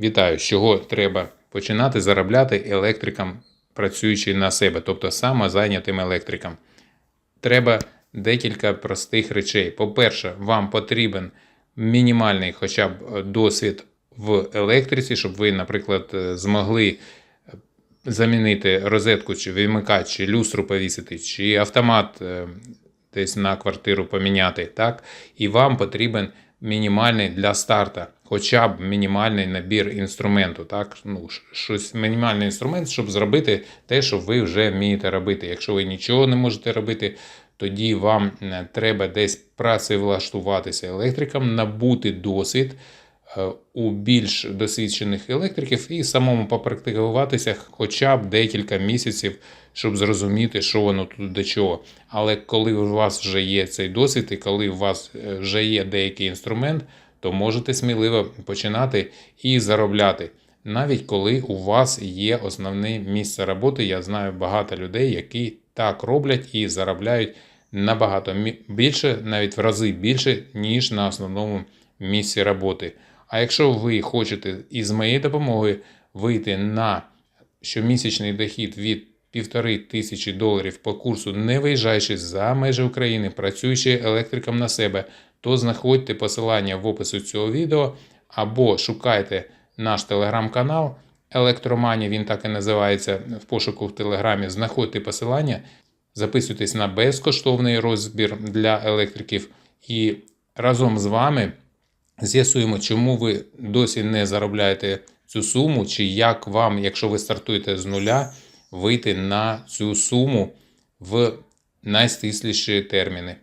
Вітаю, з чого треба починати заробляти електрикам, працюючи на себе, тобто самозайнятим електрикам. Треба декілька простих речей. По-перше, вам потрібен мінімальний хоча б е, досвід в електриці, щоб ви, наприклад, е, змогли е, замінити розетку чи вимикач, чи люстру повісити, чи автомат десь на квартиру поміняти. Так? І вам потрібен мінімальний для старта, хоча б мінімальний набір інструменту. Так? Ну, щось, мінімальний інструмент, щоб зробити те, що ви вже вмієте робити. Якщо ви нічого не можете робити, тоді вам е, треба десь працевлаштуватися електриком, набути досвід у більш досвідчених електриків і самому попрактикуватися хоча б декілька місяців, щоб зрозуміти, що воно тут до чого. Але коли у вас вже є цей досвід, і коли у вас е, вже є деякий інструмент, то можете сміливо починати і заробляти. Навіть коли у вас є основне місце роботи, я знаю багато людей, які так роблять і заробляють набагато більше, навіть в рази більше, ніж на основному місці роботи. А якщо ви хочете із моєю допомогою вийти на щомісячний дохід від півтори тисячі доларів по курсу, не виїжджаючи за межі України, працюючи електриком на себе, то знаходьте посилання в опису цього відео або шукайте наш телеграм-канал Електромані, він так і називається в пошуку в Телеграмі. Знаходьте посилання, записуйтесь на безкоштовний розбір для електриків і разом з вами з'ясуємо, чому ви досі не заробляєте цю суму, чи як вам, якщо ви стартуєте з нуля, вийти на цю суму в найстисліші терміни.